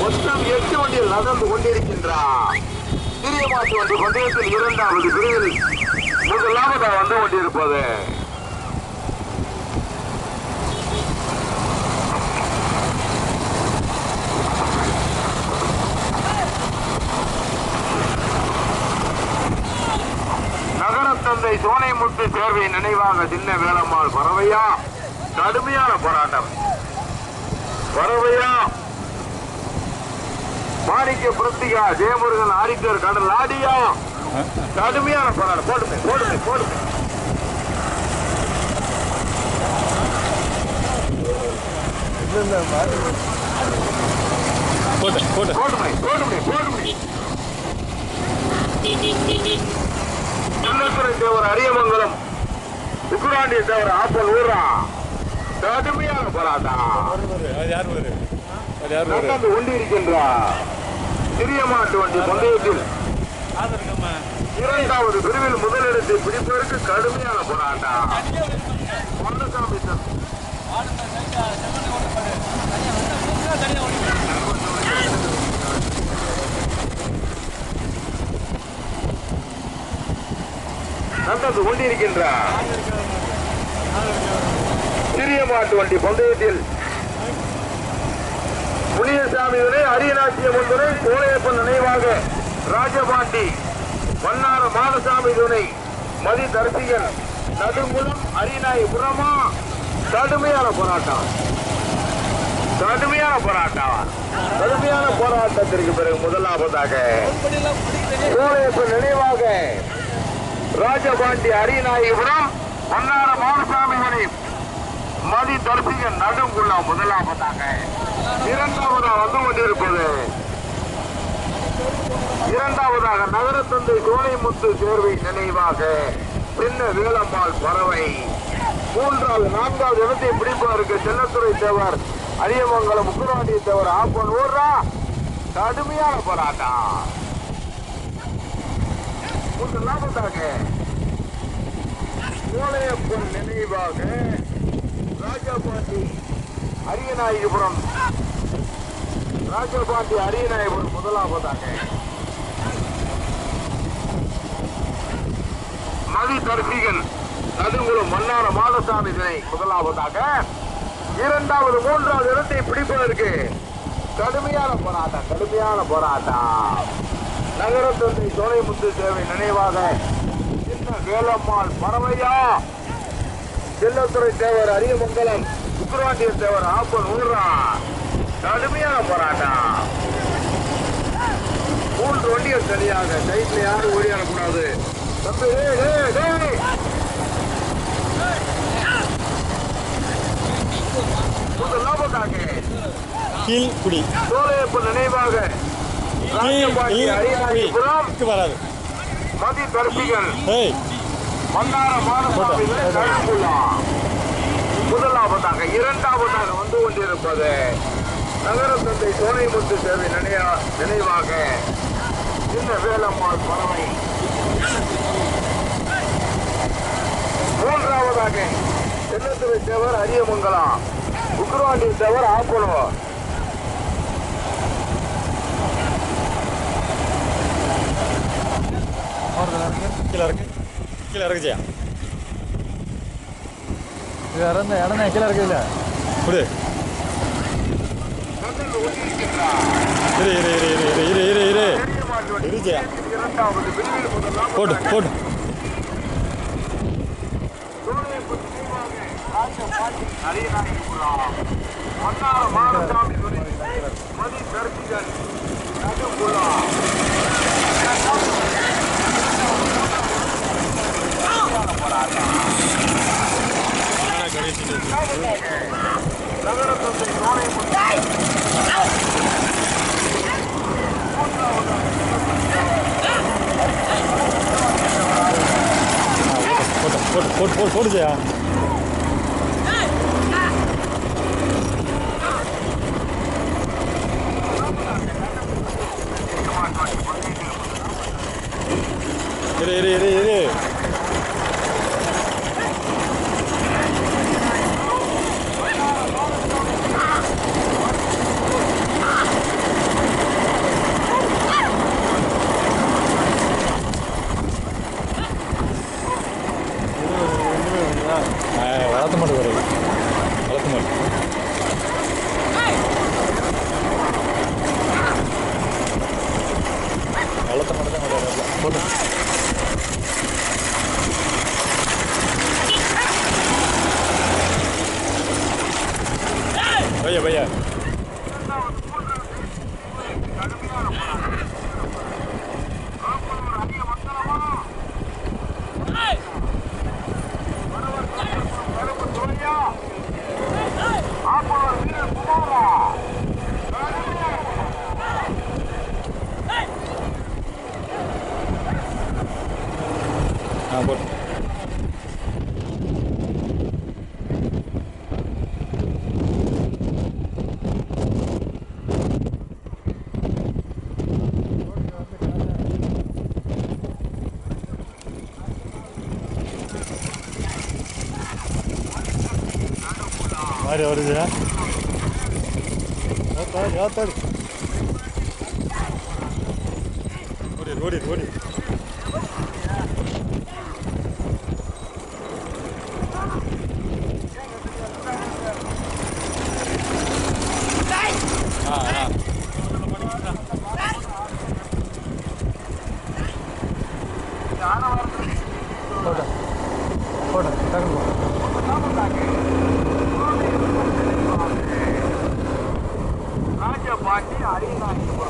மொத்தம் எட்டு வண்டியில் நகர்ந்து கொண்டிருக்கின்றார் சிறிய மாட்டு வண்டி பந்தயத்தில் இரண்டாவது பிரிவில் முதலாவதாக வந்து கொண்டிருப்பது? நகரத்தந்தை சோனைமுத்து சேர்வை நினைவாக சின்ன வேலம்மாள் பறவையா? கடுமையான போராட்டம். பறவையா? மாணிக்க பிருத்திகா ஜெயமுருகன் ஆரிக்கர் கடல் ஆடியா கடுமையான போடுமே போடுமே போடுமே. போட்டு போடுமே போடுமே போடுமே. சின்னத்துறை தேவர் அரியமங்கலம் சுக்குராண்டிய தேவர் ஆப்பல் ஊரா. கடுமையான அது யார் வருது நடந்து கொண்டிருக்கின்றார். சிறிய மாட்டு வண்டி பந்தயத்தில். இரண்டாவது பிரிவில் முதலிடத்தை பிடிப்பதற்கு கடுமையான போராட்டம். பொன்னசாமி நடந்து கொண்டிருக்கின்றார். சிறிய மாட்டு வண்டி பந்தயத்தில் புளியசாமி துணை அரியநாட்டியம் துணை கோழையப்பன் நினைவாக ராஜபாண்டி வண்ணார மாதசாமி துணை மதி தரிசிகன் நடுங்குளம் அரியநாய் புறமா கடுமையான போராட்டம். கடுமையான போராட்டம். கடுமையான போராட்டத்திற்கு பிறகு முதலாவதாக கோழையப்பன் நினைவாக ராஜபாண்டி அரியநாயபுரம் வண்ணார மாதசாமி துணை மதி தரிசிகன் நடுங்குள்ள முதலாவதாக. இரண்டாவதாக வந்து கொண்டிருப்பது. இரண்டாவதாக நகரத்தந்தை கோலைமுத்து தேர்வை நினைவாக பின்ன வேலம்பாள் பறவை. மூன்றாவது நான்காவது இடத்தை பிடிப்பதற்கு செல்லத்துறை தேவர் அரியமங்கலம் முக்குராண்டி தேவர் ஆப்பன் ஊர்ரா கடுமையான போராட்டம். முதலாவதாக கோலையப்பன் நினைவாக ராஜாபாண்டி அரியநாயகபுரம். ராஜபாண்டி அரியநாயகபுரம் முதலாவதாக. மதி தர்சிகன் நதுங்குளம் மன்னார மாதசாமி தினை முதலாவதாக. இரண்டாவது மூன்றாவது இடத்தை பிடிப்பதற்கு கடுமையான போராட்டம் கடுமையான போராட்டம். நகரத்தந்தை சோலைமுத்து சேவை நினைவாக சின்ன வேலம்மாள் பறவையா? செல்லத்துறை தேவர் அரியமங்கலம் சுக்கரவாண்டிய தேவர் ஆப்பன் ஊர்ரா. கடுமையான போராட்டம் மூன்று வண்டிகள் சரியாக சைட்ல யாரும் ஓடி அனுப்பக்கூடாது தம்பி கீழ்குடி. சோழையப்ப நினைவாக ராஜபாடி அரியநாயகிபுரம் மதி தர்பிகள் மன்னார மாதசாமிகளை கருப்புள்ளா முதலாவதாக இரண்டாவதாக வந்து கொண்டிருப்பது நகர தந்தை சோனைமுத்து சேவை நினைவாக சின்ன வேலம்மாள் பறவை. மூன்றாவதாக செல்லத்துறை தேவர் அரியமங்கலம் உக்ரவாண்டி தேவர் ஆப்பனூர் கீழே இறக்குச்சியா இறந்த இடமே கீழே இருக்குல்ல குடு நகர்ந்து கொண்டிருக்கின்றார் இரு இரு இரு இரு இரு இரு இரு இரு. பிரிவில் முதலாம் போடு போடு. மன்னார் மாரசாமி துறை 보르세요. 이래 이래 이래 이래. れ俺じゃなたりったり。降りる降りる降りる。Yeah, he's not even.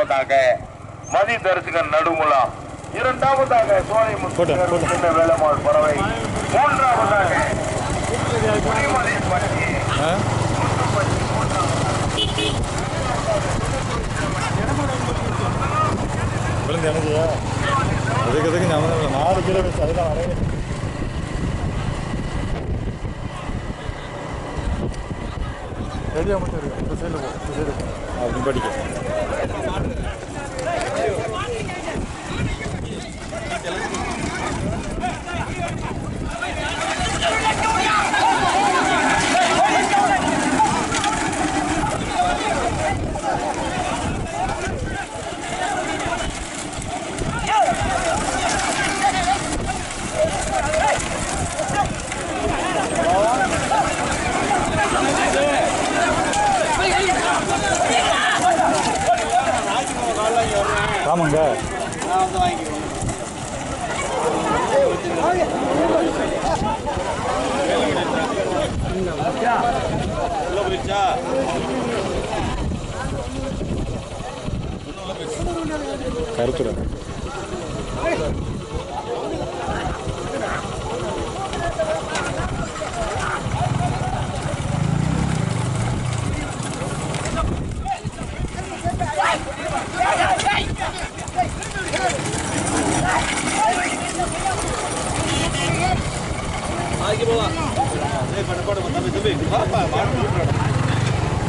முதலாவதாக மதி தரிசகன் நடுமுலாம். இரண்டாவதாக போட்டு. சின்ன வேலம்மாள் பறவை. மூன்றாவதாக விழுந்து எனக்குயா அதுக்கு அதுக்கு ஞாபகம் நாலு கிலோமீட்டர் அதெல்லாம் வரைய ரெடியாக மட்டும் இருக்கு இந்த சைடில் போ. இந்த சைடு படிக்க.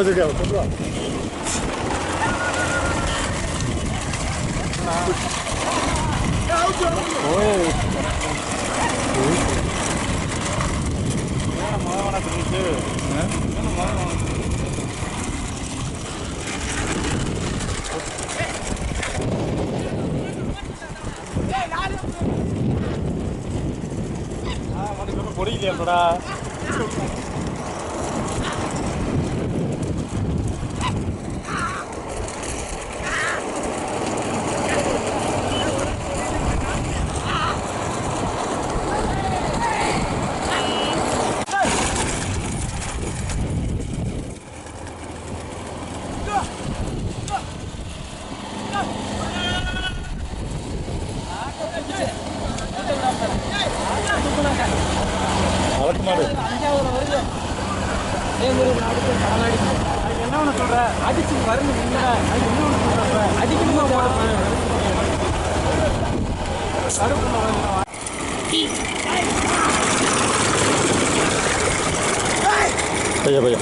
நல்ல கம்பு வச்சிருக்கா கொண்டு வா பொடிக்கலையாடா பையா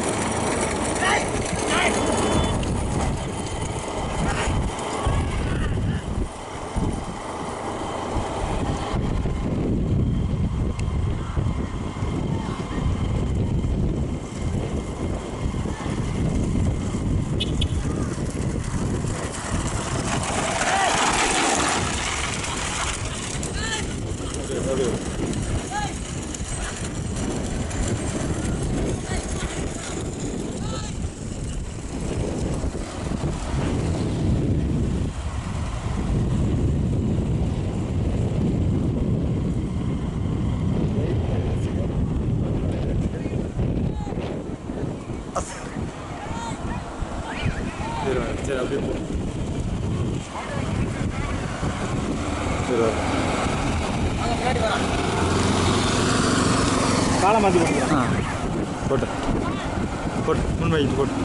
போட்டு முன் வைக்கு போட்டு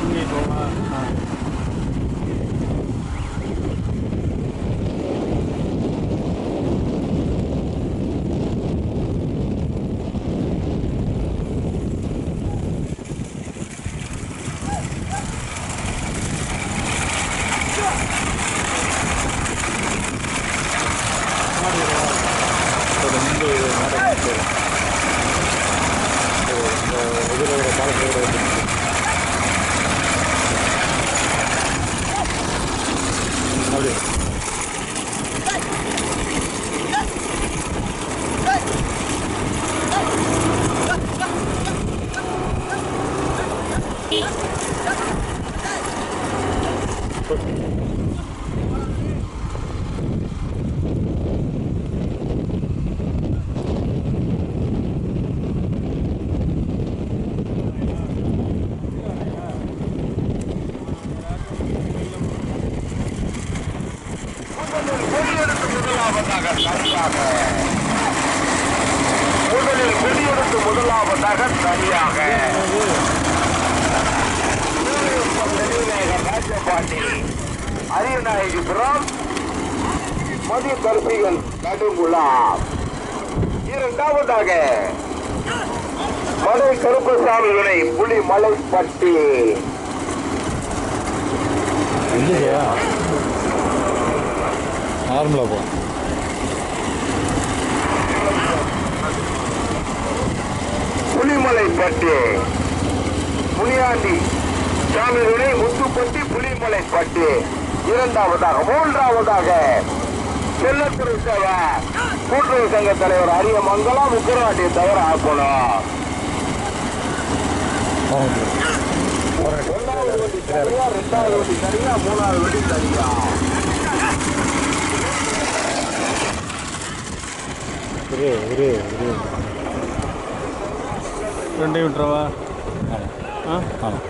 இங்கே போவா போட்டு முன்பு மாட்டை போட்டு இதில் ஒரு பாலத்தில் நடுங்குலாம் இரண்டாவதாக மலை கருப்பசாமி வினை புலி மலைப்பட்டி நார்மலாக போ. புலிமலைப்பட்டி முனியாண்டி சாமி வினை முத்துப்பட்டி புலிமலைப்பட்டி இரண்டாவதாக மூன்றாவதாக செல்லத்துறை சேவர் கூட்டுறவு சங்க தலைவர் அரியமங்கலம் உக்கரவாண்டியை தவிர ஆக்கணும் ஒன்றாவது வண்டி சரியா ரெண்டாவது வண்டி சரியா மூணாவது வண்டி சரியா ரெண்டையும் விட்டுறவா? ஆமாம் ஆ? ஆமாம்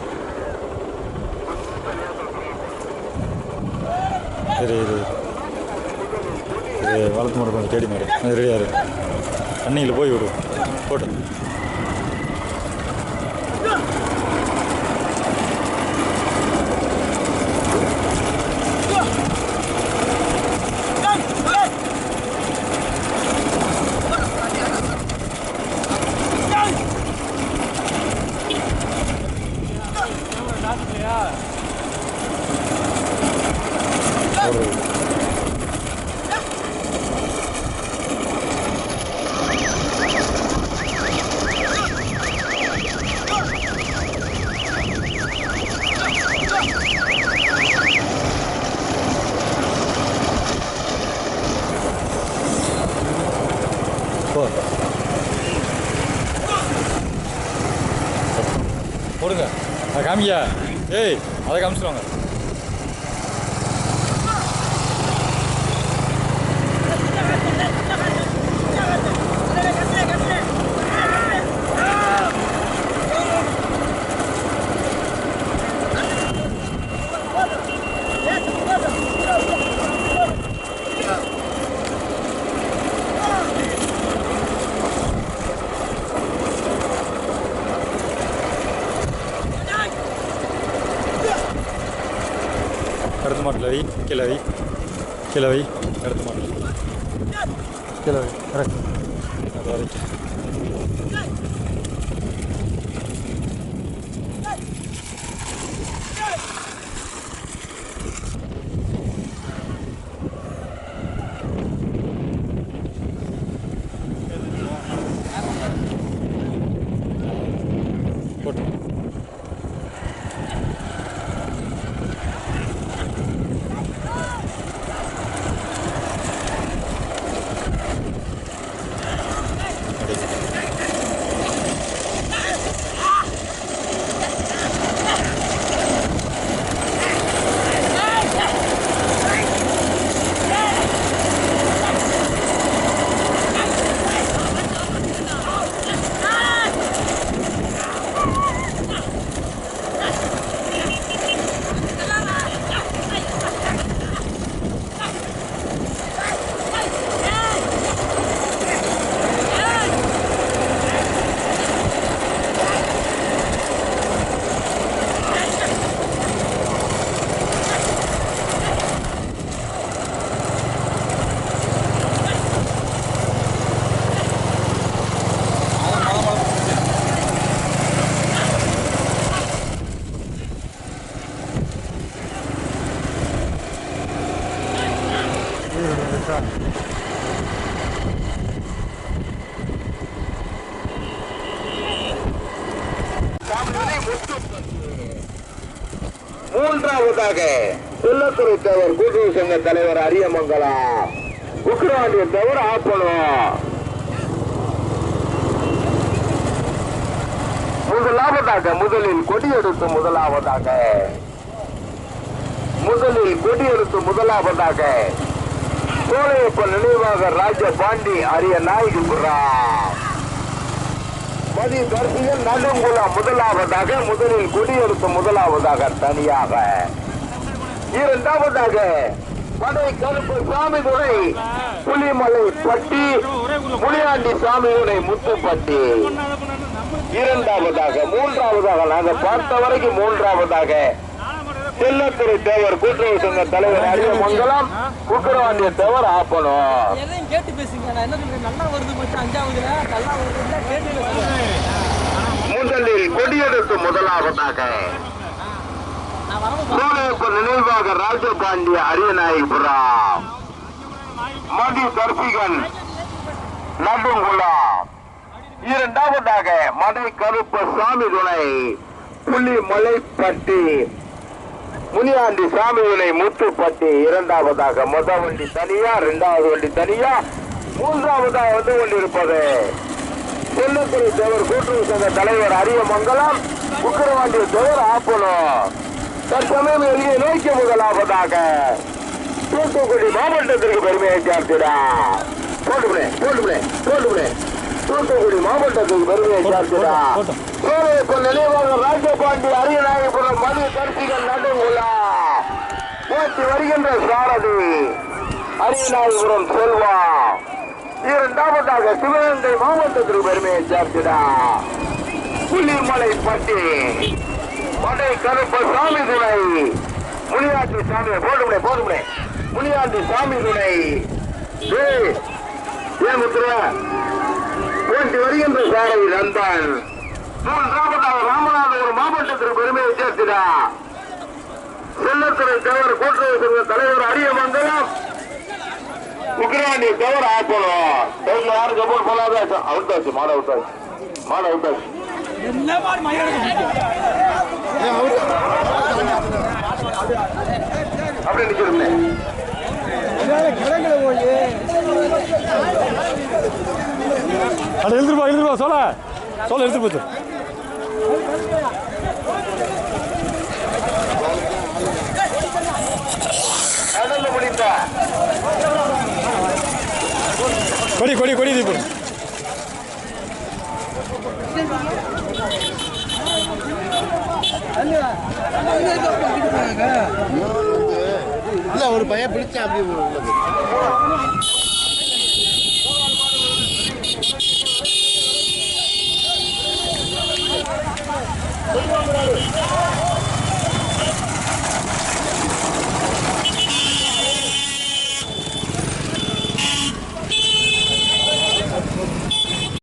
இரு இரு இது வளர்த்து மட்டும் கொஞ்சம் தேடி மேடம் அது ரெடியாக இருக்கு. தண்ணியில் போய் விடுவோம் போட்டு ஒரு போ போடுங்க அதை காமியா ஏய் அதை காமிச்சிடுவாங்க tomar, la di, que la di, que la di, para tomar. Que la di, correcto. A la derecha. சங்க தலைவர் அரியமங்கலம். உக்ராண்டிய தவிர ஆப்பணும் முதலாவதாக முதலில் கொடியெடுத்து முதலாவதாக. முதலில் கொடியெடுத்து முதலாவதாக. சோழையப்ப நினைவாக ராஜ பாண்டி அரிய நாயகிபுரம் மதி தர்சிகன் நடுங்குளம் முதலாவதாக முதலில் குடியெடுத்து முதலாவதாக தனியாக. இரண்டாவதாக மடை கருப்பு சாமி துணை புலிமலை பட்டி முனியாண்டி சாமி துணை முத்துப்பட்டி. இரண்டாவதாக மூன்றாவதாக நாங்க பார்த்த வரைக்கும் மூன்றாவதாக. செல்லத்துறை தேவர் கூட்டுறவு சங்க தலைவர் அரியமங்கலம் குக்கரவாண்டிய தேவர் பேசுங்க முதலில் கொடியெடுத்து முதலாவதாக. நான் நினைவாக ராஜபாண்டிய அரியநாயகபுரம் மதி தர்பிகன் நடுங்குளா இரண்டாவதாக மடை கருப்ப சாமி துணை புள்ளி மலைப்பட்டி முனியாண்டி சாமி துணை முத்துப்பட்டி. இரண்டாவதாக முத வண்டி தனியா இரண்டாவது வண்டி தனியா மூன்றாவதாக வந்து கொண்டிருப்பது செல்லத்துறை தேவர் கூட்டுறவு சங்க தலைவர் அரியமங்கலம் உக்கரவாண்டிய தேவர் ஆப்பணும் தற்சமயம் எளிய நோக்கி முதலாவதாக தூத்துக்குடி மாவட்டத்திற்கு பெருமையை சேர்த்திடா போட்டுவிடு போட்டுவிடு போட்டுவிடு தூத்துக்குடி மாவட்டத்துக்கு பெருமையை போட்டும். சோழையப்ப நினைவாக ராஜபாண்டி அரியநாயகபுரம் மது கருத்திகள் நடுங்குலா போட்டி வருகின்ற சாரதி அரியநாயகபுரம் செல்வா. இரண்டாவதாக சிவகங்கை மாவட்டத்திற்கு பெருமையை சேர்த்திடா புலிமலை பட்டி மடை கருப்ப சாமி துணை. முனியாண்டி சாமி போடுமுடே போடுமுடே முனியாண்டி சாமி துணை. ஏன் முத்துற போட்டி வருகின்ற சாரை நண்பன் ராமநாதபுரம் மாவட்டத்திற்கு பெருமையை சேர்த்திடா. செல்லத்துறை தேவர் கூட்டுறவு சங்க தலைவர் அரியமங்கலம் உக்ராண்டி தவிர ஆப்பணும் டைம்ல யாரும் கபூர் போலாத அவுட்டாச்சு மாட அவுட்டாச்சு. மாட அவுட் ஆச்சு மாதிரி மயிலாடுது அப்படியே நிக்கிறோம்னே கிடங்குல அட எழுந்துருப்பா எழுந்துருப்பா சொல்ல சொல்ல போச்சு கொடி கொடி கொடி இது போடு இல்ல ஒரு பையன் பிடிச்சா அப்படி உள்ளது